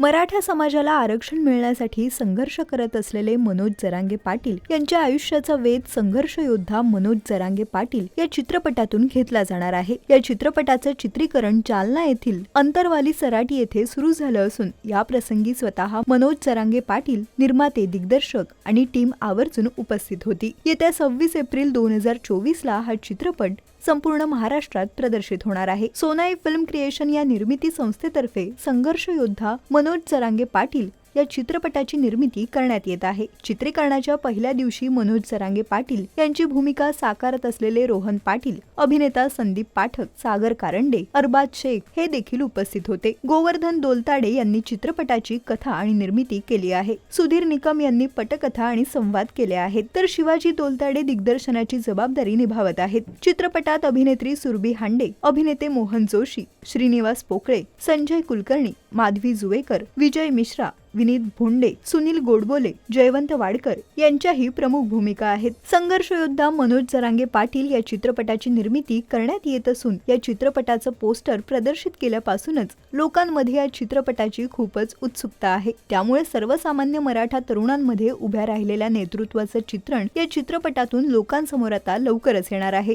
मराठा समाजाला आरक्षण मिळण्यासाठी संघर्ष करत असलेले मनोज जरांगे पाटील यांच्या आयुष्याचा वेध संघर्ष योद्धा मनोज जरांगे पाटील या चित्रपटातून घेतला जाणार आहे. या चित्रपटाचं चित्रीकरण जालना येथील अंतरवाली सराटी येथे सुरू झालं असून या प्रसंगी स्वतः मनोज जरांगे पाटील निर्माते दिग्दर्शक आणि टीम आवर्जून उपस्थित होती. येत्या सव्वीस एप्रिल दोन हजार चोवीस ला हा चित्रपट संपूर्ण महाराष्ट्रात प्रदर्शित होणार आहे. सोनाई फिल्म क्रिएशन या निर्मिती संस्थेतर्फे संघर्ष योद्धा मनोज जरांगे पाटील या चित्रपटाची निर्मिती करण्यात येत आहे. चित्रीकरणाच्या पहिल्या दिवशी मनोज सरांगे पाटील यांची भूमिका साकारत असलेले रोहन पाटील अभिनेता संदीप पाठक सागर कारंडे अरबाज शेख हे देखील उपस्थित होते. गोवर्धन दोलताडे यांनी चित्रपटाची कथा आणि निर्मिती केली आहे. सुधीर निकम यांनी पटकथा आणि संवाद केले आहेत. तर शिवाजी दोलताडे दिग्दर्शनाची जबाबदारी निभावत आहेत. चित्रपटात अभिनेत्री सुरभी हांडे अभिनेते मोहन जोशी श्रीनिवास पोकळे संजय कुलकर्णी माधवी जुवेकर विजय मिश्रा विनीत भोंडे सुनील गोडबोले जयवंत वाडकर यांच्याही प्रमुख भूमिका आहेत. संघर्ष योद्धा मनोज जरांगे पाटील या चित्रपटाची निर्मिती करण्यात येत असून या चित्रपटाचं पोस्टर प्रदर्शित केल्यापासूनच लोकांमध्ये या चित्रपटाची खूपच उत्सुकता आहे. त्यामुळे सर्वसामान्य मराठा तरुणांमध्ये उभ्या राहिलेल्या नेतृत्वाचं चित्रण या चित्रपटातून लोकांसमोर आता लवकरच येणार आहे.